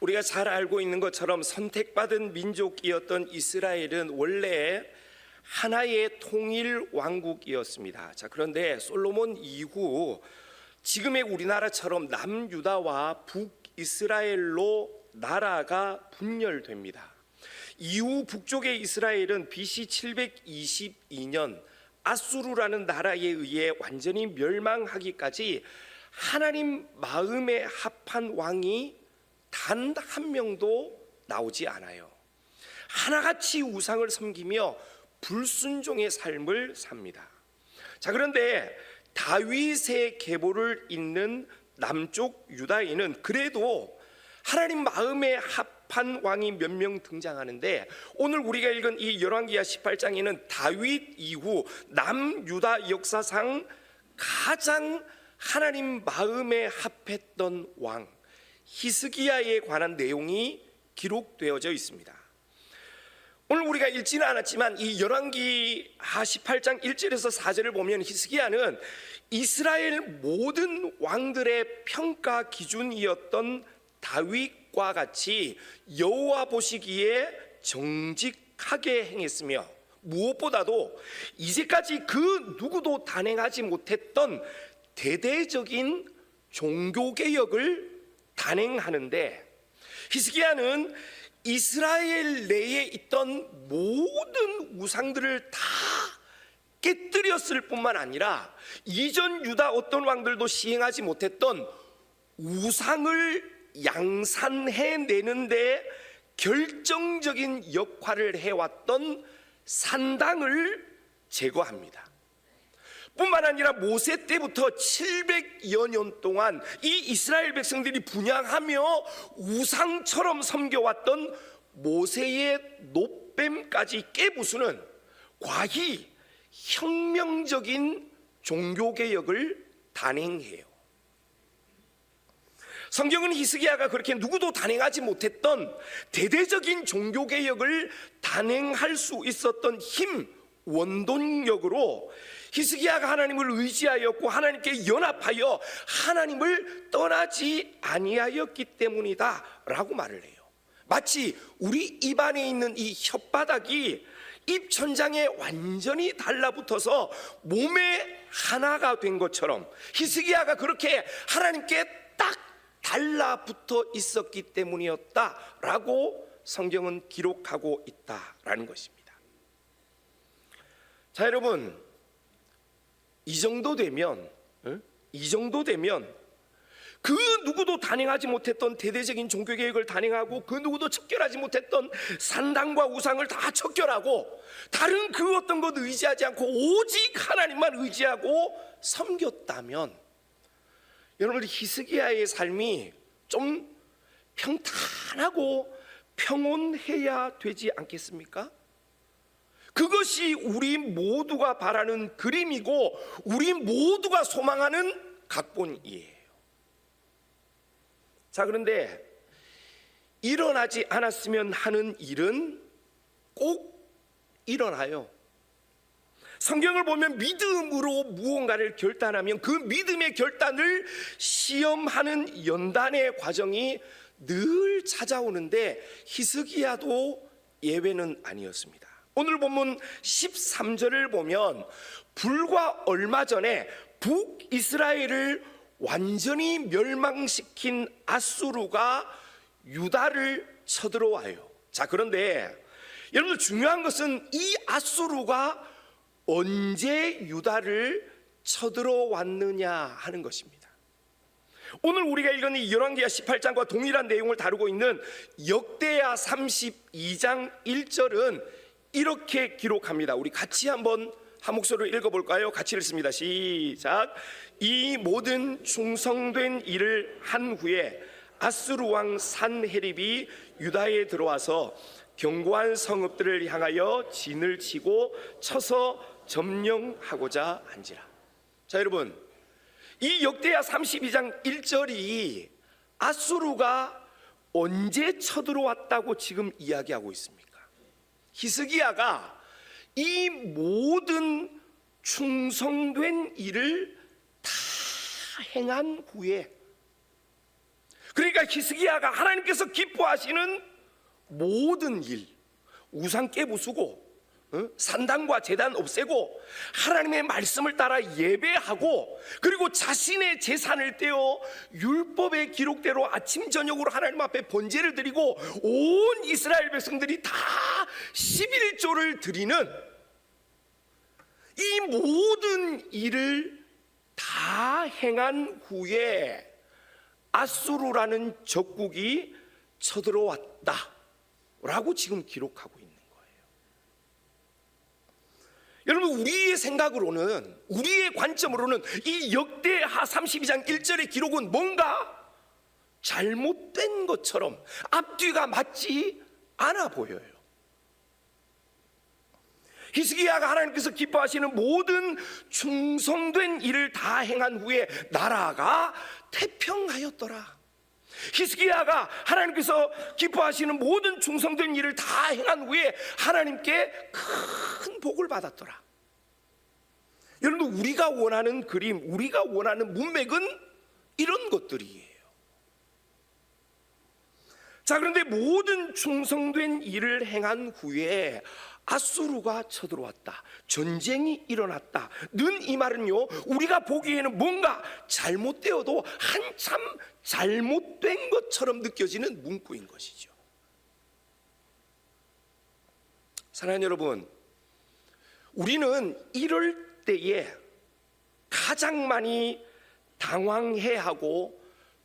우리가 잘 알고 있는 것처럼 선택받은 민족이었던 이스라엘은 원래 하나의 통일 왕국이었습니다. 자, 그런데 솔로몬 이후 지금의 우리나라처럼 남유다와 북이스라엘로 나라가 분열됩니다. 이후 북쪽의 이스라엘은 BC 722년 아수르라는 나라에 의해 완전히 멸망하기까지 하나님 마음에 합한 왕이 단 한 명도 나오지 않아요. 하나같이 우상을 섬기며 불순종의 삶을 삽니다. 자, 그런데 다윗의 계보를 잇는 남쪽 유다인은 그래도 하나님 마음에 합한 왕이 몇 명 등장하는데 오늘 우리가 읽은 이 열왕기하 18장에는 다윗 이후 남유다 역사상 가장 하나님 마음에 합했던 왕 히스기야에 관한 내용이 기록되어져 있습니다. 오늘 우리가 읽지는 않았지만 이 열왕기 하 18장 1절에서 4절을 보면 히스기야는 이스라엘 모든 왕들의 평가 기준이었던 다윗과 같이 여호와 보시기에 정직하게 행했으며 무엇보다도 이제까지 그 누구도 단행하지 못했던 대대적인 종교 개혁을 단행하는데 히스기야는 이스라엘 내에 있던 모든 우상들을 다 깨뜨렸을 뿐만 아니라 이전 유다 어떤 왕들도 시행하지 못했던 우상을 양산해 내는데 결정적인 역할을 해왔던 산당을 제거합니다. 뿐만 아니라 모세 때부터 700여 년 동안 이 이스라엘 백성들이 분양하며 우상처럼 섬겨왔던 모세의 노뱀까지 깨부수는 과히 혁명적인 종교개혁을 단행해요. 성경은 히스기야가 그렇게 누구도 단행하지 못했던 대대적인 종교개혁을 단행할 수 있었던 힘, 원동력으로 히스기야가 하나님을 의지하였고 하나님께 연합하여 하나님을 떠나지 아니하였기 때문이다라고 말을 해요. 마치 우리 입안에 있는 이 혓바닥이 입 천장에 완전히 달라붙어서 몸에 하나가 된 것처럼 히스기야가 그렇게 하나님께 딱 달라붙어 있었기 때문이었다라고 성경은 기록하고 있다라는 것입니다. 자, 여러분, 이 정도 되면 응? 이 정도 되면 그 누구도 단행하지 못했던 대대적인 종교 개혁을 단행하고 그 누구도 척결하지 못했던 산당과 우상을 다 척결하고 다른 그 어떤 것 의지하지 않고 오직 하나님만 의지하고 섬겼다면 여러분들 히스기야의 삶이 좀 평탄하고 평온해야 되지 않겠습니까? 그것이 우리 모두가 바라는 그림이고 우리 모두가 소망하는 각본이에요. 자, 그런데 일어나지 않았으면 하는 일은 꼭 일어나요. 성경을 보면 믿음으로 무언가를 결단하면 그 믿음의 결단을 시험하는 연단의 과정이 늘 찾아오는데 히스기야도 예외는 아니었습니다. 오늘 본문 13절을 보면 불과 얼마 전에 북이스라엘을 완전히 멸망시킨 아수르가 유다를 쳐들어와요. 자, 그런데 여러분 중요한 것은 이 아수르가 언제 유다를 쳐들어왔느냐 하는 것입니다. 오늘 우리가 읽은 이 열왕기하 18장과 동일한 내용을 다루고 있는 역대하 32장 1절은 이렇게 기록합니다. 우리 같이 한번 한 목소리로 읽어볼까요? 같이 읽습니다. 시작. 이 모든 충성된 일을 한 후에 아스루 왕 산헤립이 유다에 들어와서 견고한 성읍들을 향하여 진을 치고 쳐서 점령하고자 한지라. 자, 여러분. 이 역대하 32장 1절이 아수르가 언제 쳐들어왔다고 지금 이야기하고 있습니까? 히스기야가 이 모든 충성된 일을 다 행한 후에 그러니까 히스기야가 하나님께서 기뻐하시는 모든 일, 우상 깨부수고 어? 산당과 재단 없애고 하나님의 말씀을 따라 예배하고 그리고 자신의 재산을 떼어 율법의 기록대로 아침 저녁으로 하나님 앞에 번제를 드리고 온 이스라엘 백성들이 다 11조를 드리는 이 모든 일을 다 행한 후에 아수르라는 적국이 쳐들어왔다라고 지금 기록하고 있는 거예요. 여러분 우리의 생각으로는 우리의 관점으로는 이 역대하 32장 1절의 기록은 뭔가 잘못된 것처럼 앞뒤가 맞지 않아 보여요. 히스기야가 하나님께서 기뻐하시는 모든 충성된 일을 다 행한 후에 나라가 태평하였더라. 히스기야가 하나님께서 기뻐하시는 모든 충성된 일을 다 행한 후에 하나님께 큰 복을 받았더라. 여러분 우리가 원하는 그림, 우리가 원하는 문맥은 이런 것들이에요. 자 그런데 모든 충성된 일을 행한 후에 아수르가 쳐들어왔다. 전쟁이 일어났다. 는 이 말은요, 우리가 보기에는 뭔가 잘못되어도 한참 잘못된 것처럼 느껴지는 문구인 것이죠. 사랑하는 여러분, 우리는 이럴 때에 가장 많이 당황해하고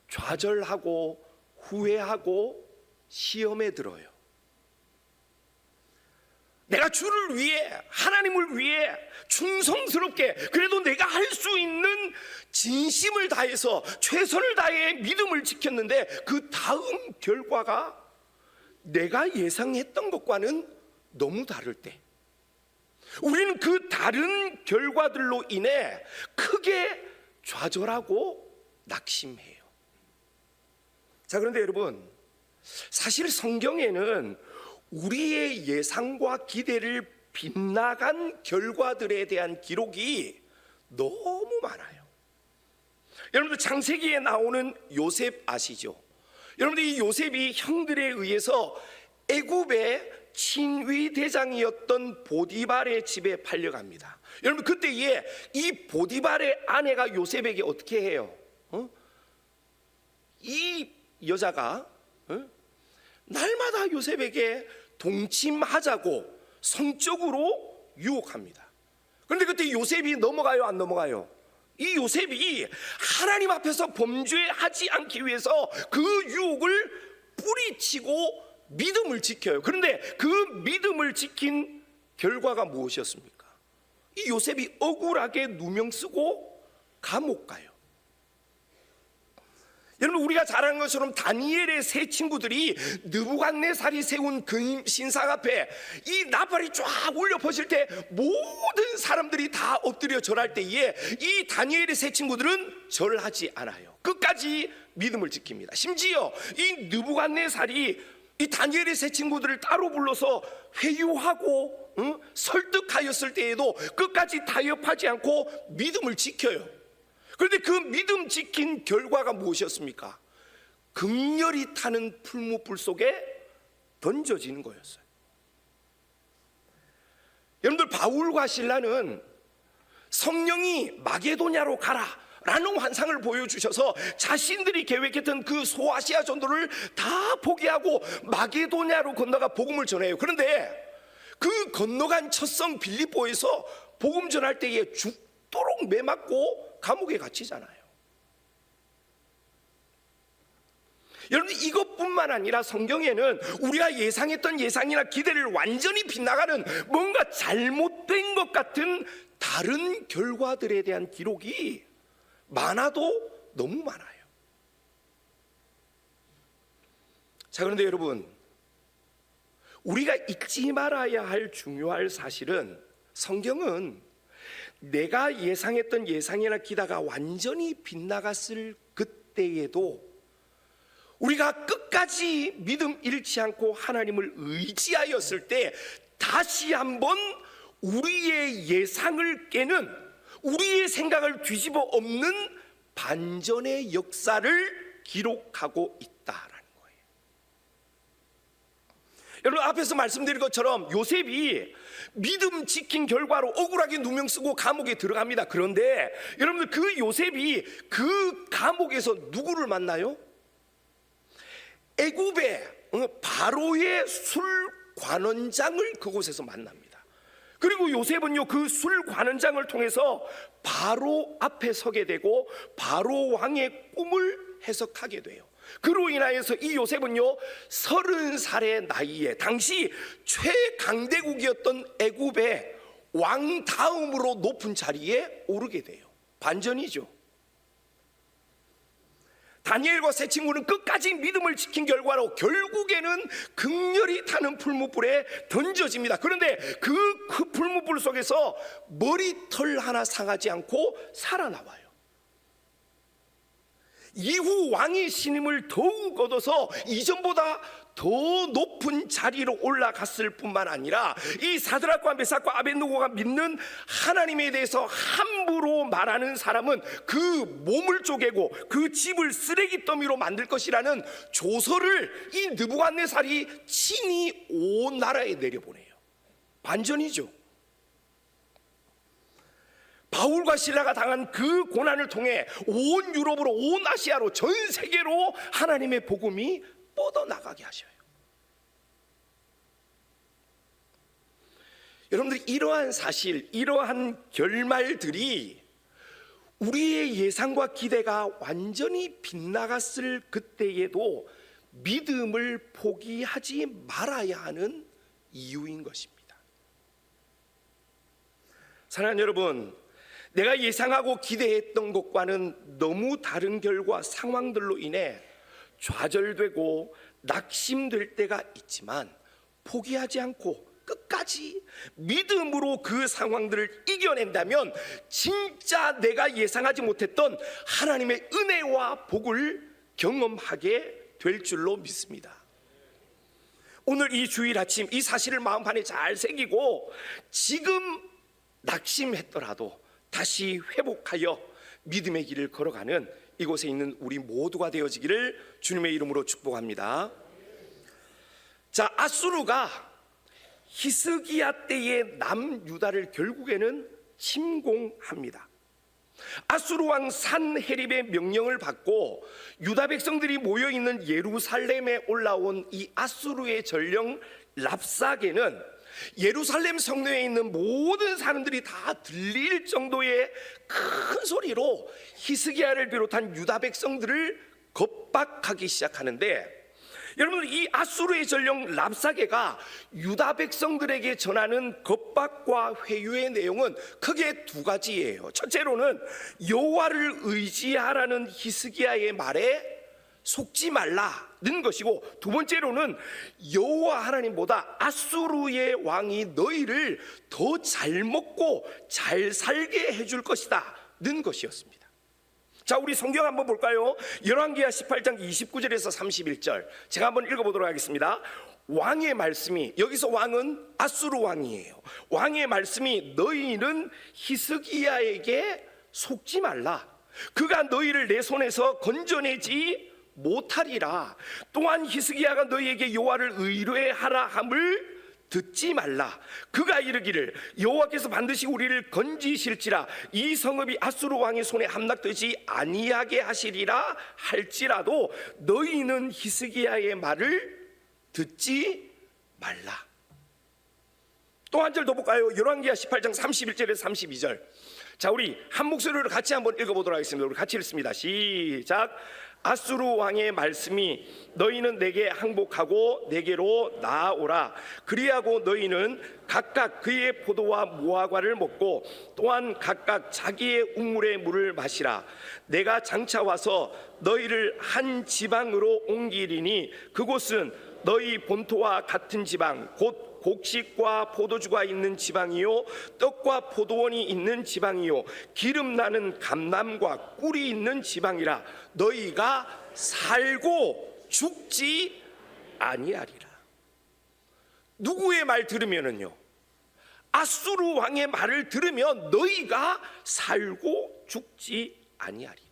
좌절하고 후회하고 시험에 들어요. 내가 주를 위해 하나님을 위해 충성스럽게 그래도 내가 할 수 있는 진심을 다해서 최선을 다해 믿음을 지켰는데 그 다음 결과가 내가 예상했던 것과는 너무 다를 때 우리는 그 다른 결과들로 인해 크게 좌절하고 낙심해요. 자, 그런데 여러분, 사실 성경에는 우리의 예상과 기대를 빗나간 결과들에 대한 기록이 너무 많아요. 여러분들 창세기에 나오는 요셉 아시죠? 여러분들 이 요셉이 형들에 의해서 애굽의 친위 대장이었던 보디발의 집에 팔려갑니다. 여러분 그때에 이 보디발의 아내가 요셉에게 어떻게 해요? 어? 이 여자가 어? 날마다 요셉에게 동침하자고 성적으로 유혹합니다. 그런데 그때 요셉이 넘어가요, 안 넘어가요? 이 요셉이 하나님 앞에서 범죄하지 않기 위해서 그 유혹을 뿌리치고 믿음을 지켜요. 그런데 그 믿음을 지킨 결과가 무엇이었습니까? 이 요셉이 억울하게 누명 쓰고 감옥 가요. 여러분 우리가 잘 아는 것처럼 다니엘의 세 친구들이 느부갓네살이 세운 금 신상 앞에 이 나팔이 쫙 울려 퍼질 때 모든 사람들이 다 엎드려 절할 때에 이 다니엘의 세 친구들은 절하지 않아요. 끝까지 믿음을 지킵니다. 심지어 이 느부갓네살이 이 다니엘의 세 친구들을 따로 불러서 회유하고 응? 설득하였을 때에도 끝까지 타협하지 않고 믿음을 지켜요. 그런데 그 믿음 지킨 결과가 무엇이었습니까? 극렬히 타는 풀무불 속에 던져지는 거였어요. 여러분들 바울과 신라는 성령이 마게도냐로 가라 라는 환상을 보여주셔서 자신들이 계획했던 그 소아시아 전도를 다 포기하고 마게도냐로 건너가 복음을 전해요. 그런데 그 건너간 첫성 빌립보에서 복음 전할 때에 죽 도록 매맞고 감옥에 갇히잖아요. 여러분 이것뿐만 아니라 성경에는 우리가 예상했던 예상이나 기대를 완전히 빗나가는 뭔가 잘못된 것 같은 다른 결과들에 대한 기록이 많아도 너무 많아요. 자 그런데 여러분 우리가 잊지 말아야 할 중요할 사실은 성경은 내가 예상했던 예상이나 기다가 완전히 빗나갔을 그때에도 우리가 끝까지 믿음 잃지 않고 하나님을 의지하였을 때 다시 한번 우리의 예상을 깨는 우리의 생각을 뒤집어 엎는 반전의 역사를 기록하고 있다라는 거예요. 여러분 앞에서 말씀드린 것처럼 요셉이 믿음 지킨 결과로 억울하게 누명 쓰고 감옥에 들어갑니다. 그런데 여러분들 그 요셉이 그 감옥에서 누구를 만나요? 애굽의 어, 바로의 술 관원장을 그곳에서 만납니다. 그리고 요셉은요 그 술 관원장을 통해서 바로 앞에 서게 되고 바로 왕의 꿈을 해석하게 돼요. 그로 인하여서 이 요셉은요 서른 살의 나이에 당시 최강대국이었던 애굽의 왕 다음으로 높은 자리에 오르게 돼요. 반전이죠. 다니엘과 세 친구는 끝까지 믿음을 지킨 결과로 결국에는 극렬히 타는 풀무불에 던져집니다. 그런데 그, 그 풀무불 속에서 머리털 하나 상하지 않고 살아나와요. 이후 왕의 신임을 더욱 얻어서 이전보다 더 높은 자리로 올라갔을 뿐만 아니라 이 사드락과 메삭과 아벤누고가 믿는 하나님에 대해서 함부로 말하는 사람은 그 몸을 쪼개고 그 집을 쓰레기 더미로 만들 것이라는 조서를 이 느부갓네살이 친히 온 나라에 내려보내요. 반전이죠. 바울과 신라가 당한 그 고난을 통해 온 유럽으로 온 아시아로 전 세계로 하나님의 복음이 뻗어나가게 하셔요. 여러분들 이러한 사실, 이러한 결말들이 우리의 예상과 기대가 완전히 빗나갔을 그때에도 믿음을 포기하지 말아야 하는 이유인 것입니다. 사랑하는 여러분, 내가 예상하고 기대했던 것과는 너무 다른 결과 상황들로 인해 좌절되고 낙심될 때가 있지만 포기하지 않고 끝까지 믿음으로 그 상황들을 이겨낸다면 진짜 내가 예상하지 못했던 하나님의 은혜와 복을 경험하게 될 줄로 믿습니다. 오늘 이 주일 아침 이 사실을 마음판에 잘 새기고 지금 낙심했더라도 다시 회복하여 믿음의 길을 걸어가는 이곳에 있는 우리 모두가 되어지기를 주님의 이름으로 축복합니다. 자, 아수르가 히스기야 때의 남유다를 결국에는 침공합니다. 아수르 왕 산헤립의 명령을 받고 유다 백성들이 모여 있는 예루살렘에 올라온 이 아수르의 전령 랍사게는 예루살렘 성내에 있는 모든 사람들이 다 들릴 정도의 큰 소리로 히스기야를 비롯한 유다 백성들을 겁박하기 시작하는데 여러분 이 아수르의 전령 랍사게가 유다 백성들에게 전하는 겁박과 회유의 내용은 크게 두 가지예요. 첫째로는 여호와를 의지하라는 히스기야의 말에 속지 말라는 것이고 두 번째로는 여호와 하나님보다 아수르의 왕이 너희를 더 잘 먹고 잘 살게 해줄 것이다는 것이었습니다. 자, 우리 성경 한번 볼까요? 열왕기하 18장 29절에서 31절. 제가 한번 읽어 보도록 하겠습니다. 왕의 말씀이 여기서 왕은 아수르 왕이에요. 왕의 말씀이 너희는 히스기야에게 속지 말라. 그가 너희를 내 손에서 건져내지 못하리라. 또한 히스기야가 너희에게 여호와를 의뢰하라 함을 듣지 말라. 그가 이르기를 여호와께서 반드시 우리를 건지실지라 이 성읍이 아수르 왕의 손에 함락되지 아니하게 하시리라 할지라도 너희는 히스기야의 말을 듣지 말라. 또 한 절 더 볼까요? 열왕기하 18장 31절에서 32절. 자, 우리 한 목소리로 같이 한번 읽어보도록 하겠습니다. 우리 같이 읽습니다. 시작. 아수르 왕의 말씀이 너희는 내게 항복하고 내게로 나아오라. 그리하고 너희는 각각 그의 포도와 무화과를 먹고 또한 각각 자기의 우물의 물을 마시라. 내가 장차 와서 너희를 한 지방으로 옮기리니 그곳은 너희 본토와 같은 지방 곧 곡식과 포도주가 있는 지방이요 떡과 포도원이 있는 지방이요 기름 나는 감남과 꿀이 있는 지방이라 너희가 살고 죽지 아니하리라. 누구의 말 들으면은요? 아수르 왕의 말을 들으면 너희가 살고 죽지 아니하리라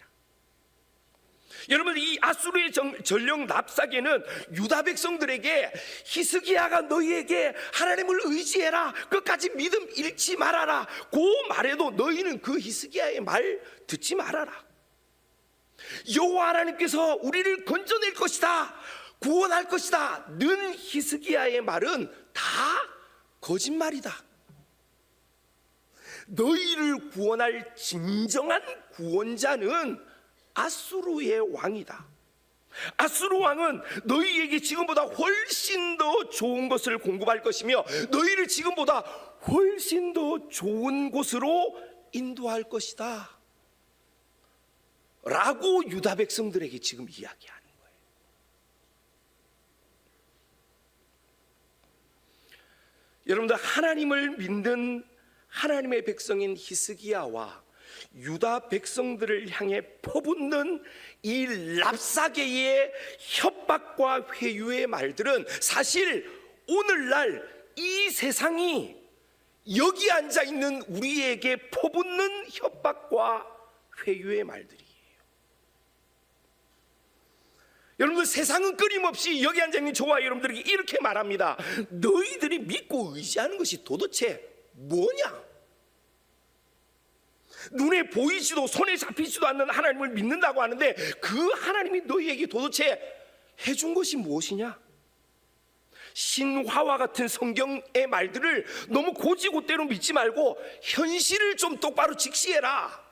여러분 이 아수르의 정- 전령 납사계는 유다 백성들에게 히스기야가 너희에게 하나님을 의지해라 끝까지 믿음 잃지 말아라 그 말에도 너희는 그 히스기야의 말 듣지 말아라. 여호와 하나님께서 우리를 건져낼 것이다 구원할 것이다. 는 히스기야의 말은 다 거짓말이다. 너희를 구원할 진정한 구원자는 아수르의 왕이다. 아수르 왕은 너희에게 지금보다 훨씬 더 좋은 것을 공급할 것이며 너희를 지금보다 훨씬 더 좋은 곳으로 인도할 것이다. 라고 유다 백성들에게 지금 이야기하는 거예요. 여러분들 하나님을 믿는 하나님의 백성인 히스기야와 유다 백성들을 향해 퍼붓는 이 랍사계의 협박과 회유의 말들은 사실 오늘날 이 세상이 여기 앉아 있는 우리에게 퍼붓는 협박과 회유의 말들이에요. 여러분들 세상은 끊임없이 여기 앉아 있는 저와 여러분들에게 이렇게 말합니다. 너희들이 믿고 의지하는 것이 도대체 뭐냐? 눈에 보이지도 손에 잡히지도 않는 하나님을 믿는다고 하는데 그 하나님이 너희에게 도대체 해준 것이 무엇이냐? 신화와 같은 성경의 말들을 너무 고지고대로 믿지 말고 현실을 좀 똑바로 직시해라.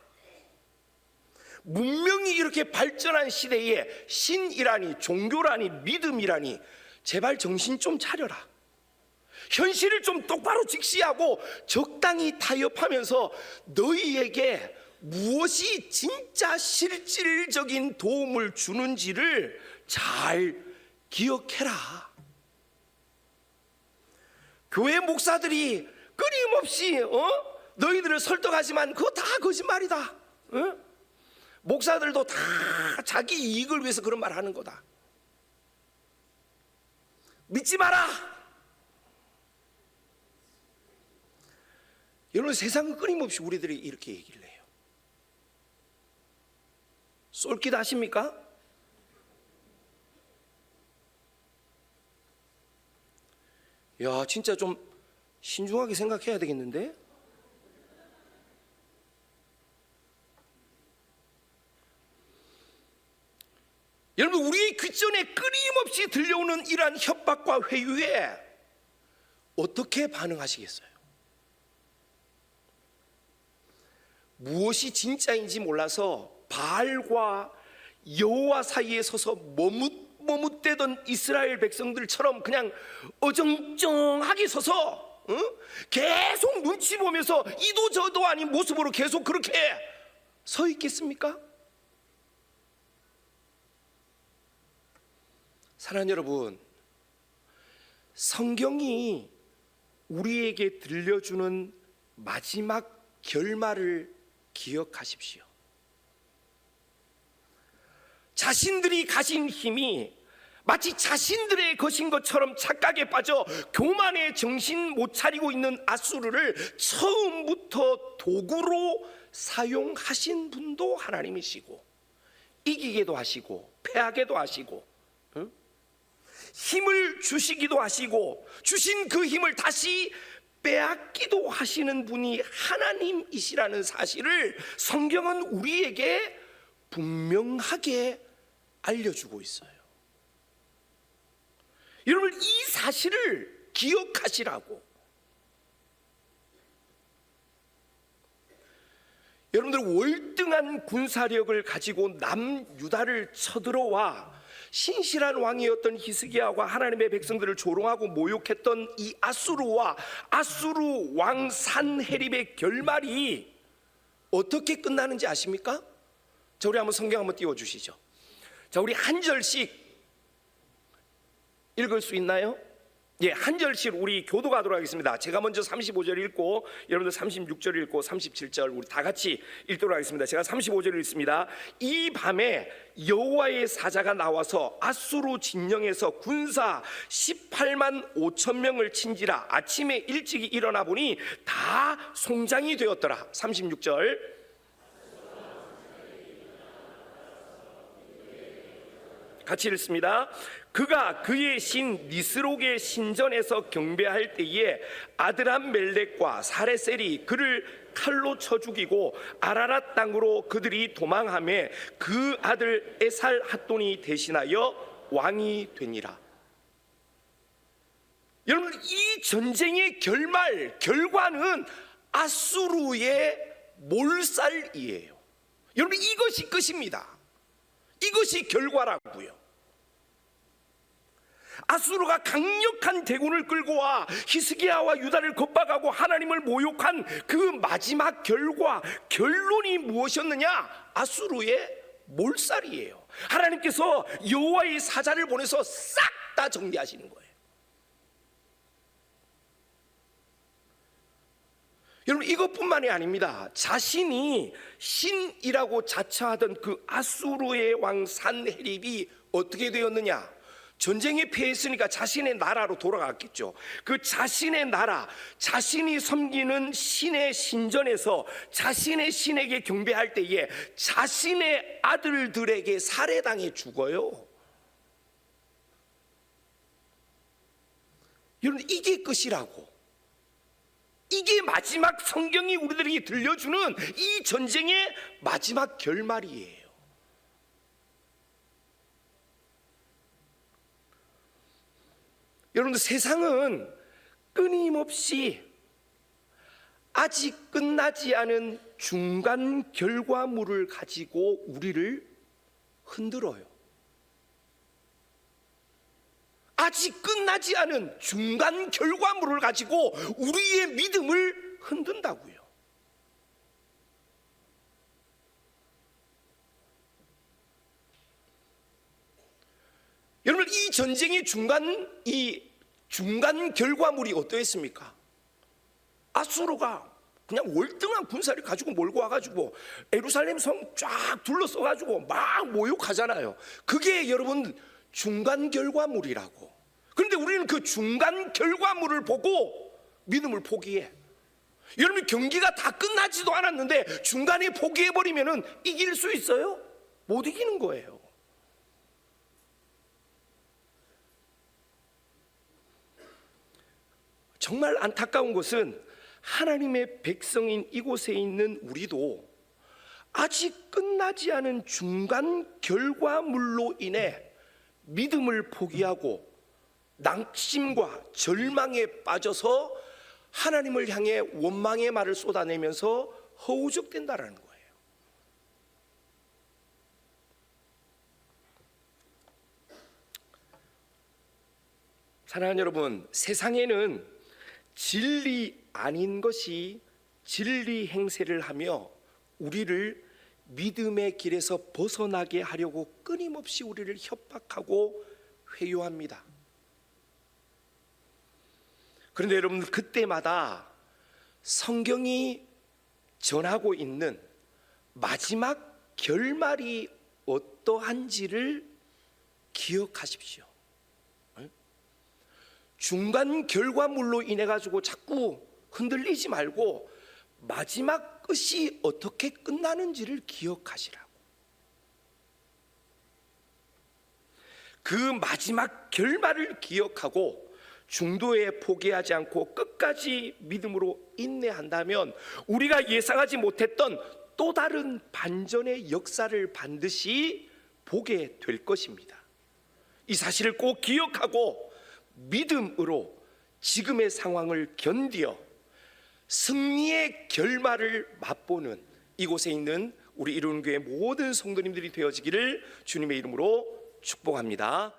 문명이 이렇게 발전한 시대에 신이라니 종교라니 믿음이라니 제발 정신 좀 차려라. 현실을 좀 똑바로 직시하고 적당히 타협하면서 너희에게 무엇이 진짜 실질적인 도움을 주는지를 잘 기억해라. 교회 목사들이 끊임없이 어? 너희들을 설득하지만 그거 다 거짓말이다. 어? 목사들도 다 자기 이익을 위해서 그런 말 하는 거다. 믿지 마라. 여러분 세상은 끊임없이 우리들이 이렇게 얘기를 해요. 쏠깃 아십니까? 야, 진짜 좀 신중하게 생각해야 되겠는데? 여러분 우리의 귀전에 끊임없이 들려오는 이러한 협박과 회유에 어떻게 반응하시겠어요? 무엇이 진짜인지 몰라서 바알과 여호와 사이에 서서 머뭇 머뭇대던 이스라엘 백성들처럼 그냥 어정쩡하게 서서 어? 계속 눈치 보면서 이도 저도 아닌 모습으로 계속 그렇게 서 있겠습니까? 사랑하는 여러분, 성경이 우리에게 들려주는 마지막 결말을 기억하십시오. 자신들이 가진 힘이 마치 자신들의 것인 것처럼 착각에 빠져 교만에 정신 못 차리고 있는 아수르를 처음부터 도구로 사용하신 분도 하나님이시고 이기게도 하시고 패하게도 하시고 응? 힘을 주시기도 하시고 주신 그 힘을 다시 빼앗기도 하시는 분이 하나님이시라는 사실을 성경은 우리에게 분명하게 알려주고 있어요. 여러분 이 사실을 기억하시라고. 여러분들 월등한 군사력을 가지고 남유다를 쳐들어와 신실한 왕이었던 히스기야와 하나님의 백성들을 조롱하고 모욕했던 이 아수르와 아수르 왕 산헤립의 결말이 어떻게 끝나는지 아십니까? 자 우리 한번 성경 한번 띄워 주시죠. 자 우리 한 절씩 읽을 수 있나요? 예, 한 절씩 우리 교도가도록 하겠습니다. 제가 먼저 35절 읽고 여러분들 36절 읽고 37절 우리 다 같이 읽도록 하겠습니다. 제가 35절 읽습니다. 이 밤에 여호와의 사자가 나와서 아수르 진영에서 군사 18만 5천 명을 친지라 아침에 일찍이 일어나 보니 다 송장이 되었더라. 36절 같이 읽습니다. 그가 그의 신 니스록의 신전에서 경배할 때에 아드람 멜렉과 사레셀이 그를 칼로 쳐 죽이고 아라랏 땅으로 그들이 도망함에 그 아들 에살 핫돈이 대신하여 왕이 되니라. 여러분 이 전쟁의 결말 결과는 아수르의 몰살이에요. 여러분 이것이 끝입니다. 이것이 결과라고요. 아수르가 강력한 대군을 끌고 와 히스기야와 유다를 겁박하고 하나님을 모욕한 그 마지막 결과 결론이 무엇이었느냐? 아수르의 몰살이에요. 하나님께서 여호와의 사자를 보내서 싹 다 정리하시는 거예요. 여러분 이것뿐만이 아닙니다. 자신이 신이라고 자처하던 그 아수르의 왕 산헤립이 어떻게 되었느냐? 전쟁에 패했으니까 자신의 나라로 돌아갔겠죠. 그 자신의 나라, 자신이 섬기는 신의 신전에서 자신의 신에게 경배할 때에 자신의 아들들에게 살해당해 죽어요. 여러분 이게 끝이라고. 이게 마지막 성경이 우리들에게 들려주는 이 전쟁의 마지막 결말이에요. 여러분 세상은 끊임없이 아직 끝나지 않은 중간 결과물을 가지고 우리를 흔들어요. 아직 끝나지 않은 중간 결과물을 가지고 우리의 믿음을 흔든다고요. 여러분 이 전쟁의 중간 이 중간 결과물이 어떠했습니까? 아수르가 그냥 월등한 군사를 가지고 몰고 와가지고 에루살렘 성 쫙 둘러써가지고 막 모욕하잖아요. 그게 여러분 중간 결과물이라고. 그런데 우리는 그 중간 결과물을 보고 믿음을 포기해. 여러분 경기가 다 끝나지도 않았는데 중간에 포기해 버리면은 이길 수 있어요? 못 이기는 거예요. 정말 안타까운 것은 하나님의 백성인 이곳에 있는 우리도 아직 끝나지 않은 중간 결과물로 인해 믿음을 포기하고 낙심과 절망에 빠져서 하나님을 향해 원망의 말을 쏟아내면서 허우적된다라는 거예요. 사랑하는 여러분, 세상에는 진리 아닌 것이 진리 행세를 하며 우리를 믿음의 길에서 벗어나게 하려고 끊임없이 우리를 협박하고 회유합니다. 그런데 여러분 그때마다 성경이 전하고 있는 마지막 결말이 어떠한지를 기억하십시오. 중간 결과물로 인해 가지고 자꾸 흔들리지 말고 마지막 끝이 어떻게 끝나는지를 기억하시라고. 그 마지막 결말을 기억하고 중도에 포기하지 않고 끝까지 믿음으로 인내한다면 우리가 예상하지 못했던 또 다른 반전의 역사를 반드시 보게 될 것입니다. 이 사실을 꼭 기억하고 믿음으로 지금의 상황을 견디어 승리의 결말을 맛보는 이곳에 있는 우리 이룬 교회 모든 성도님들이 되어지기를 주님의 이름으로 축복합니다.